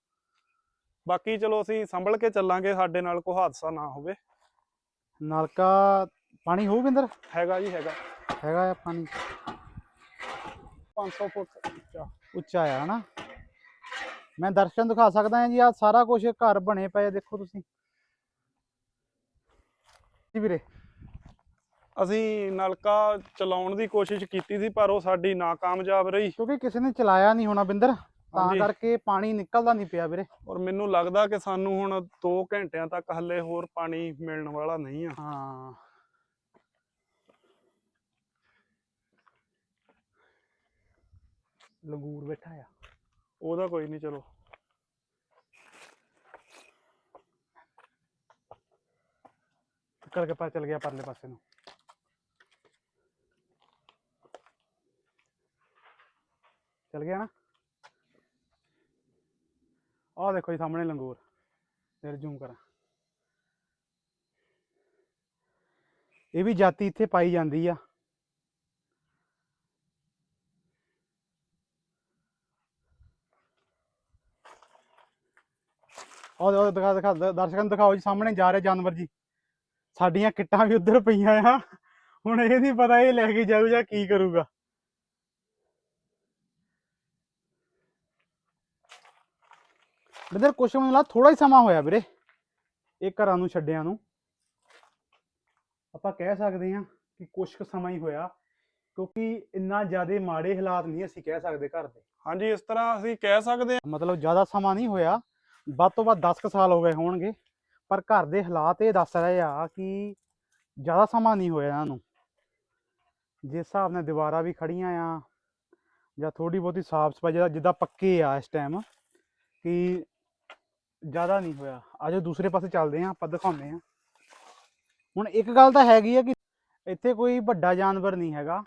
ਬਾਕੀ ਚਲੋ ਅਸੀਂ ਸੰਭਲ ਕੇ ਚੱਲਾਂਗੇ ਸਾਡੇ ਨਾਲ ਕੋਈ ਹਾਦਸਾ ਨਾ ਹੋਵੇ। ਨਲਕਾ ਪਾਣੀ ਹੋਊ ਬਿੰਦਰ? ਹੈਗਾ ਜੀ ਹੈਗਾ। ਹੈਗਾ ਆ ਪਾਣੀ। 500 ਫੁੱਟ ਉੱਚਾ। ਉੱਚਾ ਆ ਹਨਾ? ਮੈਂ ਦਰਸ਼ਨ ਦਿਖਾ ਸਕਦਾ ਹਾਂ ਜੀ ਆ ਸਾਰਾ ਕੁਝ ਘਰ ਬਣੇ ਪਏ ਦੇਖੋ ਤੁਸੀਂ। ਜੀ ਵੀਰੇ। ਅਸੀਂ ਨਲਕਾ ਚਲਾਉਣ ਦੀ ਕੋਸ਼ਿਸ਼ ਕੀਤੀ ਸੀ ਪਰ ਉਹ ਸਾਡੀ ਨਾਕਾਮਯਾਬ ਰਹੀ। ਕਿਉਂਕਿ ਕਿਸੇ ਨੇ ਚਲਾਇਆ ਨਹੀਂ ਹੋਣਾ ਬਿੰਦਰ। ਤਾਂ। ਕਰਕੇ ਪਾਣੀ ਨਿਕਲਦਾ ਨਹੀਂ ਪਿਆ ਵੀਰੇ। ਔਰ ਮੈਨੂੰ ਲੱਗਦਾ ਕਿ ਸਾਨੂੰ ਹੁਣ 2 ਘੰਟਿਆਂ ਤੱਕ ਹੱਲੇ ਹੋਰ ਪਾਣੀ ਮਿਲਣ ਵਾਲਾ ਨਹੀਂ ਆ। ਹਾਂ। ਲੰਗੂਰ ਬੈਠਾ ਆ। ਉਹਦਾ ਕੋਈ ਨਹੀਂ ਚਲੋ। ਨਿਕਲ ਕੇ ਪਰ ਚਲ ਗਿਆ ਪਰਲੇ ਪਾਸੇ ਨੂੰ। ਚਲ ਗਿਆ ਨਾ? ਆਹ ਦੇਖੋ ਜੀ ਸਾਹਮਣੇ ਲੰਗੂਰ। ਫਿਰ ਜ਼ੂਮ ਕਰਾਂ। ਇਹ ਵੀ ਜਾਤੀ ਇੱਥੇ ਪਾਈ ਜਾਂਦੀ ਆ। ਉਹ ਉਹ ਦਿਖਾ ਦਿਖਾ ਦਰਸ਼ਕਾਂ ਨੂੰ ਦਿਖਾਓ ਜੀ, ਸਾਹਮਣੇ ਜਾ ਰਹੇ ਜਾਨਵਰ ਜੀ। ਸਾਡੀਆਂ ਕਿੱਟਾਂ ਵੀ ਉੱਧਰ ਪਈਆਂ ਆ। ਹੁਣ ਇਹ ਨਹੀਂ ਪਤਾ ਇਹ ਲੈ ਕੇ ਜਾਊ ਜਾਂ ਕੀ ਕਰੂਗਾ। ਬਿੰਦਰ ਕੁਛ ਮੈਨੂੰ ਲੱਗਦਾ ਥੋੜਾ ਹੀ ਸਮਾਂ ਹੋਇਆ ਵੀਰੇ। ਇਹ ਘਰਾਂ ਨੂੰ ਛੱਡਿਆਂ ਨੂੰ। ਆਪਾਂ ਕਹਿ ਸਕਦੇ ਹਾਂ ਕਿ ਕੁਛ ਕੁ ਸਮਾਂ ਹੀ ਹੋਇਆ ਕਿਉਂਕਿ ਇੰਨਾ ਜ਼ਿਆਦਾ ਮਾੜੇ ਹਾਲਾਤ ਨਹੀਂ ਅਸੀਂ ਕਹਿ ਸਕਦੇ ਘਰ ਦੇ। ਹਾਂਜੀ ਇਸ ਤਰ੍ਹਾਂ ਅਸੀਂ ਕਹਿ ਸਕਦੇ ਹਾਂ। ਮਤਲਬ ਜ਼ਿਆਦਾ ਸਮਾਂ ਨਹੀਂ ਹੋਇਆ ਵੱਧ ਤੋਂ ਵੱਧ 10 ਕੁ ਸਾਲ ਹੋ ਗਏ ਹੋਣਗੇ ਪਰ ਘਰ ਦੇ ਹਾਲਾਤ ਇਹ ਦੱਸ ਰਹੇ ਆ ਕਿ ਜ਼ਿਆਦਾ ਸਮਾਂ ਨਹੀਂ ਹੋਇਆ ਇਹਨਾਂ ਨੂੰ। ਜਿਸ ਹਿਸਾਬ ਨਾਲ ਦੀਵਾਰਾਂ ਵੀ ਖੜੀਆਂ ਆ ਜਾਂ ਥੋੜੀ ਬਹੁਤੀ ਸਾਫ਼ ਸਫ਼ਾਈ ਜਿਹੜਾ ਜਿੱਦਾਂ ਪੱਕੇ ਆ ਇਸ ਟਾਈਮ ਕਿ ਜ਼ਿਆਦਾ ਨਹੀਂ ਹੋਇਆ। ਆਜੋ ਦੂਸਰੇ ਪਾਸੇ ਚੱਲਦੇ ਆ ਆਪਾਂ ਦਿਖਾਉਂਦੇ ਆ ਹੁਣ ਇੱਕ ਗੱਲ ਤਾਂ ਹੈਗੀ ਆ ਕਿ ਇੱਥੇ ਕੋਈ ਵੱਡਾ ਜਾਨਵਰ ਨਹੀਂ ਹੈਗਾ,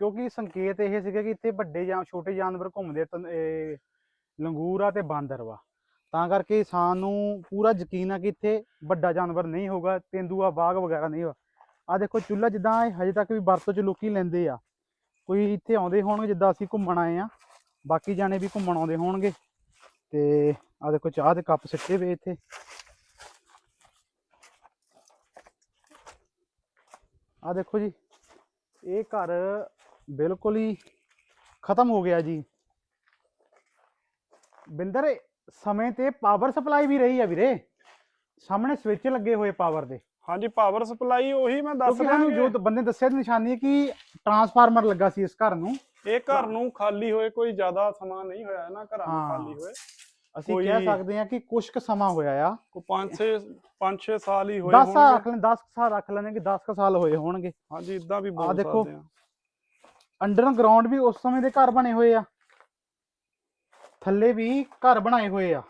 ਕਿਉਂਕਿ ਸੰਕੇਤ ਇਹ ਸੀਗਾ ਕਿ ਇੱਥੇ ਵੱਡੇ ਜਾਂ ਛੋਟੇ ਜਾਨਵਰ ਘੁੰਮਦੇ ਲੰਗੂਰ ਆ ਤੇ ਬਾਂਦਰ ਵਾ। ਤਾਂ ਕਰਕੇ ਸਾਨੂੰ ਪੂਰਾ ਯਕੀਨ ਆ ਕਿ ਇੱਥੇ ਵੱਡਾ ਜਾਨਵਰ ਨਹੀਂ ਹੋਗਾ ਤੇਂਦੂਆ, ਬਾਗ ਵਗੈਰਾ ਨਹੀਂ ਹੋਗਾ ਆ ਦੇਖੋ, ਚੁੱਲ੍ਹਾ ਜਿੱਦਾਂ ਇਹ ਹਜੇ ਤੱਕ ਵੀ ਵਰਤੋਂ ਚ ਲੋਕੀ ਲੈਂਦੇ ਆ। ਕੋਈ ਇੱਥੇ ਆਉਂਦੇ ਹੋਣਗੇ, ਜਿੱਦਾਂ ਅਸੀਂ ਘੁੰਮਣ ਆਏ ਆ ਬਾਕੀ ਜਾਣੇ ਵੀ ਘੁੰਮਣ ਆਉਂਦੇ ਹੋਣਗੇ। ਤੇ ਆ ਦੇਖੋ ਚਾਹ ਦੇ ਕੱਪ ਸਿੱਟੇ ਵੇ ਇੱਥੇ। ਆ ਦੇਖੋ ਜੀ ਇਹ ਘਰ ਬਿਲਕੁਲ ਹੀ ਖਤਮ ਹੋ ਗਿਆ ਜੀ। ਬਿੰਦਰ ਸਮੇਂ ਤੇ ਪਾਵਰ ਸਪਲਾਈ ਵੀ ਰਹੀ ਆ ਵੀਰੇ। ਸਾਹਮਣੇ ਸਵਿਚ ਲੱਗੇ ਹੋਏ ਪਾਵਰ ਦੇ। ਹਾਂਜੀ ਪਾਵਰ ਸਪਲਾਈ ਉਹੀ ਮੈਂ ਦੱਸ ਰਿਹਾ ਜੋ ਬੰਦੇ ਦੱਸਿਆ ਦੀ ਨਿਸ਼ਾਨੀ ਹੈ ਕਿ ਟਰਾਂਸਫਾਰਮਰ ਲੱਗਾ ਸੀ ਇਸ ਘਰ ਨੂੰ। ਇਹ ਘਰ ਨੂੰ ਖਾਲੀ ਹੋਏ ਕੋਈ ਜ਼ਿਆਦਾ ਸਮਾਂ ਨਹੀਂ ਹੋਇਆ ਨਾ ਘਰਾਂ ਨੂੰ। ਖਾਲੀ ਹੋਏ। ਅਸੀਂ ਕੋਈ- ਕਹਿ ਸਕਦੇ ਹਾਂ ਕਿ ਕੁਝ ਕੁ ਸਮਾਂ ਹੋਇਆ ਆ। ਕੋ 5 6 5 6 ਸਾਲ ਹੀ ਹੋਏ 10 ਸਾਲ ਰੱਖ ਹੋਣਗੇ ਲੈਣ 10 ਸਾਲ ਰੱਖ ਲੈਣੇ ਕਿ 10 ਕੁ ਸਾਲ ਹੋਏ ਹੋਣਗੇ। ਹਾਂਜੀ ਇਦਾਂ ਵੀ ਬੋਲ ਦੇਖੋ। ਸਕਦੇ ਆ ਅੰਡਰਗਰਾਉਂਡ ਵੀ ਉਸ ਸਮੇਂ ਦੇ ਘਰ ਬਣੇ ਹੋਏ ਆ। ਥੱਲੇ ਵੀ ਘਰ ਬਣਾਏ ਹੋਏ ਆ।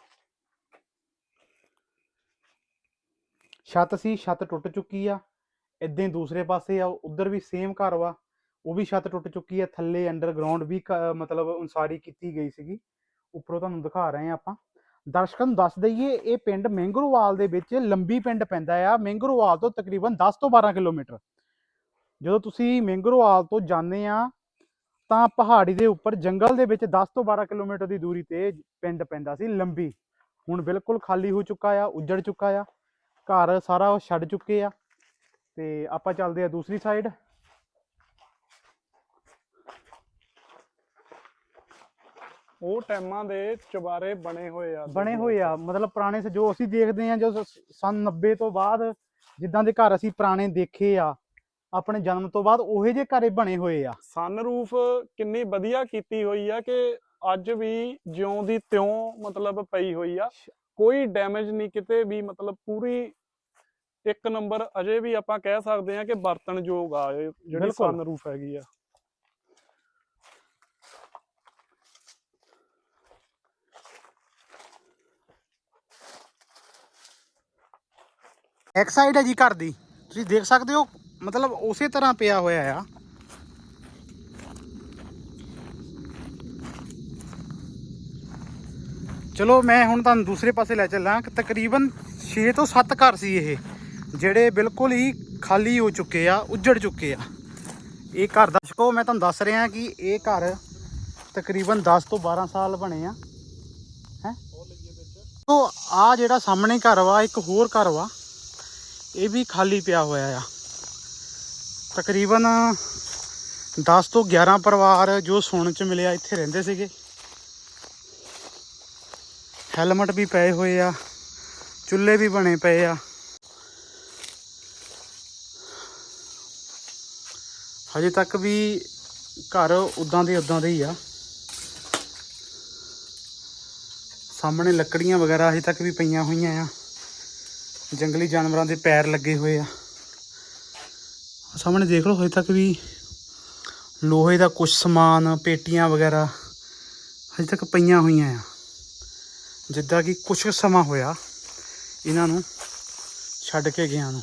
ਛੱਤ ਸੀ ਛੱਤ ਟੁੱਟ ਚੁੱਕੀ ਆ। ਇਦਾਂ ਹੀ ਦੂਸਰੇ ਪਾਸੇ ਆ ਉਧਰ ਵੀ ਸੇਮ ਘਰ ਵਾ। ਉਹ ਵੀ ਛੱਤ ਟੁੱਟ ਚੁੱਕੀ ਆ ਥੱਲੇ ਅੰਡਰਗਰਾਉਂਡ ਵੀ ਕ- ਮਤਲਬ ਉਨਸਾਰੀ ਕੀਤੀ ਗਈ ਸੀਗੀ। ਉੱਪਰੋਂ ਤੁਹਾਨੂੰ ਦਿਖਾ ਰਹੇ ਆ ਆਪਾਂ। ਦਰਸ਼ਕਾਂ ਨੂੰ ਦੱਸ ਦਈਏ, ਇਹ ਪਿੰਡ ਮੈਂਗਰੋਵਾਲ ਦੇ ਵਿੱਚ ਲੰਬੀ ਪਿੰਡ ਪੈਂਦਾ ਆ। ਮੈਂਗਰੋਵਾਲ ਤੋਂ ਤਕਰੀਬਨ 10 ਤੋਂ 12 ਕਿਲੋਮੀਟਰ। ਜਦੋਂ ਤੁਸੀਂ ਮੈਂਗਰੋਵਾਲ ਤੋਂ ਜਾਂਦੇ ਆ ਤਾਂ ਪਹਾੜੀ ਦੇ ਉੱਪਰ ਜੰਗਲ ਦੇ ਵਿੱਚ 10 ਤੋਂ 12 ਕਿਲੋਮੀਟਰ ਦੀ ਦੂਰੀ ਤੇ ਪਿੰਡ ਪੈਂਦਾ ਸੀ, ਲੰਬੀ। ਹੁਣ ਬਿਲਕੁਲ ਖਾਲੀ ਹੋ ਚੁੱਕਾ ਆ, ਉੱਜੜ ਚੁੱਕਾ ਆ। ਘਰ ਸਾਰਾ ਛੱਡ ਚੁੱਕੇ ਆ। ਤੇ ਆਪਾਂ ਚੱਲਦੇ ਆ ਦੂਸਰੀ ਸਾਈਡ ਉਹ ਟਾਈਮਾਂ ਦੇ ਚੁਬਾਰੇ ਬਣੇ ਹੋਏ ਆ ਬਣੇ ਹੋਏ ਆ। ਮਤਲਬ ਪੁਰਾਣੇ ਸ- ਜੋ ਅਸੀਂ ਦੇਖਦੇ ਆ ਜੋ ਸੰਨ 90 ਤੋਂ ਬਾਅਦ ਜਿੱਦਾਂ ਦੇ ਘਰ ਅਸੀਂ ਪੁਰਾਣੇ ਦੇਖੇ ਆ ਆਪਣੇ ਜਨਮ ਤੋਂ ਬਾਅਦ ਉਹੇ ਜਿਹੇ ਘਰੇ ਬਣੇ ਹੋਏ ਆ। ਸਨਰੂਫ ਕਿੰਨੀ ਵਧੀਆ ਕੀਤੀ ਹੋਈ ਆ ਕਿ ਅੱਜ ਵੀ ਜਿਉਂ ਦੀ ਤਿਉਂ ਮਤਲਬ ਪਈ ਹੋਈ ਆ। ਕੋਈ ਡੈਮੇਜ ਨਹੀਂ ਕਿਤੇ ਵੀ ਮਤਲਬ ਪੂਰੀ ਇੱਕ ਨੰਬਰ ਅਜੇ ਵੀ ਆਪਾਂ ਕਹਿ ਸਕਦੇ ਆ ਕਿ ਵਰਤਣਯੋਗ ਆ ਜਿਹੜੀ। ਸਨਰੂਫ ਹੈਗੀ ਆ। ਇੱਕ ਸਾਈਡ ਹੈ ਜੀ ਘਰ ਦੀ ਤੁਸੀਂ ਦੇਖ ਸਕਦੇ ਹੋ ਮਤਲਬ ਉਸੇ ਤਰ੍ਹਾਂ ਪਿਆ ਹੋਇਆ ਆ ਚਲੋ ਮੈਂ ਹੁਣ ਤੁਹਾਨੂੰ ਦੂਸਰੇ ਪਾਸੇ ਲੈ ਚੱਲਾਂ ਕਿ ਤਕਰੀਬਨ 6 ਤੋਂ 7 ਘਰ ਸੀ ਇਹ ਜਿਹੜੇ ਬਿਲਕੁਲ ਹੀ ਖਾਲੀ ਹੋ ਚੁੱਕੇ ਆ ਉੱਜੜ ਚੁੱਕੇ ਆ ਇਹ ਘਰ ਦਰਸ਼ਕੋ ਮੈਂ ਤੁਹਾਨੂੰ ਦੱਸ ਰਿਹਾ ਕਿ ਇਹ ਘਰ ਤਕਰੀਬਨ 10 ਤੋਂ 12 ਸਾਲ ਬਣੇ ਆ ਹੈ ਤੋ ਆ ਜਿਹੜਾ ਸਾਹਮਣੇ ਘਰ ਵਾ ਇੱਕ ਹੋਰ ਘਰ ਵਾ ਇਹ ਵੀ ਖਾਲੀ ਪਿਆ ਹੋਇਆ ਆ। ਤਕਰੀਬਨ 10 ਤੋਂ 11 ਪਰਿਵਾਰ ਜੋ ਸੁਣਨ ਚ ਮਿਲਿਆ ਇੱਥੇ ਰਹਿੰਦੇ ਸੀਗੇ। ਹੈਲਮਟ ਵੀ ਪਏ ਹੋਏ ਆ, ਚੁੱਲ੍ਹੇ ਵੀ ਬਣੇ ਪਏ ਆ। ਹਜੇ ਤੱਕ ਵੀ ਘਰ ਉਦਾਂ ਦੇ ਉਦਾਂ ਦੇ ਹੀ ਆ। ਸਾਹਮਣੇ ਲੱਕੜੀਆਂ ਵਗੈਰਾ ਹਜੇ ਤੱਕ ਵੀ ਪਈਆਂ ਹੋਈਆਂ ਆ। ਜੰਗਲੀ ਜਾਨਵਰਾਂ ਦੇ ਪੈਰ ਲੱਗੇ ਹੋਏ ਆ। ਸਾਹਮਣੇ ਦੇਖ ਲਓ, ਹਜੇ ਤੱਕ ਵੀ ਲੋਹੇ ਦਾ ਕੁਝ ਸਮਾਨ, ਪੇਟੀਆਂ ਵਗੈਰਾ ਹਜੇ ਤੱਕ ਪਈਆਂ ਹੋਈਆਂ ਆ। ਜਿੱਦਾਂ ਕਿ ਕੁਝ ਸਮਾਂ ਹੋਇਆ ਇਹਨਾਂ ਨੂੰ ਛੱਡ ਕੇ ਗਿਆ ਨੂੰ।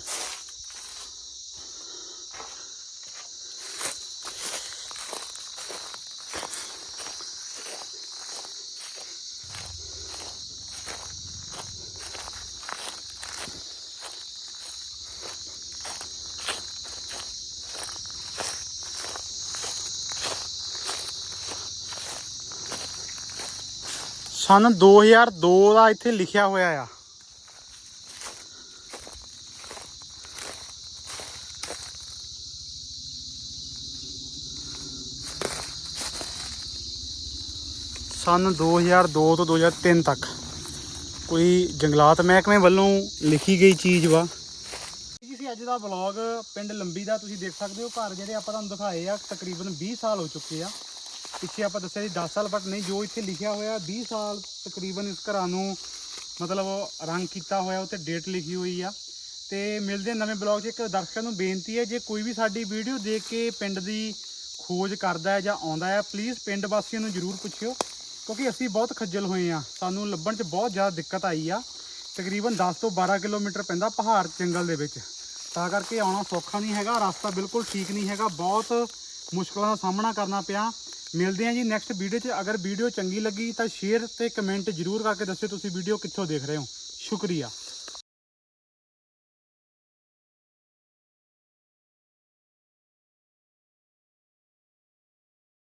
ਸਨ 2002 ਦਾ ਇੱਥੇ ਲਿਖਿਆ ਹੋਇਆ ਆ। ਸਨ 2002 ਤੋਂ 2003 ਤੱਕ। ਕੋਈ ਜੰਗਲਾਤ ਮਹਿਕਮੇ ਵੱਲੋਂ ਲਿਖੀ ਗਈ ਚੀਜ਼ ਵਾ। ਜੀ ਸੀ ਅੱਜ ਦਾ ਵਲੌਗ ਪਿੰਡ ਲੰਬੀ ਦਾ ਤੁਸੀਂ ਦੇਖ ਸਕਦੇ ਹੋ। ਘਰ ਜਿਹੜੇ ਆਪਾਂ ਤੁਹਾਨੂੰ ਦਿਖਾਏ ਆ, ਤਕਰੀਬਨ 20 ਸਾਲ ਹੋ ਚੁੱਕੇ ਆ। ਪਿੱਛੇ ਆਪਾਂ ਦੱਸਿਆ ਸੀ 10 ਸਾਲ ਬਟ ਨਹੀਂ, ਜੋ ਇੱਥੇ ਲਿਖਿਆ ਹੋਇਆ 20 ਸਾਲ ਤਕਰੀਬਨ ਇਸ ਘਰਾਂ ਨੂੰ ਮਤਲਬ ਰੰਗ ਕੀਤਾ ਹੋਇਆ ਉੱਤੇ ਡੇਟ ਲਿਖੀ ਹੋਈ ਆ। ਤੇ ਮਿਲਦੇ ਨਵੇਂ ਬਲੌਗ 'ਚ। ਇੱਕ ਦਰਸ਼ਕਾਂ ਨੂੰ ਬੇਨਤੀ ਹੈ, ਜੇ ਕੋਈ ਵੀ ਸਾਡੀ ਵੀਡੀਓ ਦੇਖ ਕੇ ਪਿੰਡ ਦੀ ਖੋਜ ਕਰਦਾ ਹੈ ਜਾਂ ਆਉਂਦਾ ਹੈ ਪਲੀਜ਼ ਪਿੰਡ ਵਾਸੀਆਂ ਨੂੰ ਜ਼ਰੂਰ ਪੁੱਛਿਓ, ਕਿਉਂਕਿ ਅਸੀਂ ਬਹੁਤ ਖੱਜਲ ਹੋਏ ਆ ਸਾਨੂੰ ਲੱਭਣ 'ਚ ਬਹੁਤ ਜ਼ਿਆਦਾ ਦਿੱਕਤ ਆਈ ਆ। ਤਕਰੀਬਨ 10 ਤੋਂ 12 ਕਿਲੋਮੀਟਰ ਪੈਂਦਾ ਪਹਾੜ ਜੰਗਲ ਦੇ ਵਿੱਚ। ਤਾਂ ਕਰਕੇ ਆਉਣਾ ਸੌਖਾ ਨਹੀਂ ਹੈਗਾ, ਰਸਤਾ ਬਿਲਕੁਲ ਠੀਕ ਨਹੀਂ ਹੈਗਾ, ਬਹੁਤ ਮੁਸ਼ਕਲਾਂ ਦਾ ਸਾਹਮਣਾ ਕਰਨਾ ਪਿਆ। ਮਿਲਦੇ ਹਾਂ ਜੀ ਨੈਕਸਟ ਵੀਡੀਓ 'ਚ। ਅਗਰ ਵੀਡੀਓ ਚੰਗੀ ਲੱਗੀ ਤਾਂ ਸ਼ੇਅਰ ਤੇ ਕਮੈਂਟ ਜ਼ਰੂਰ ਕਰਕੇ ਦੱਸਿਓ ਤੁਸੀਂ ਵੀਡੀਓ ਕਿੱਥੋਂ ਦੇਖ ਰਹੇ ਹੋ। ਸ਼ੁਕਰੀਆ।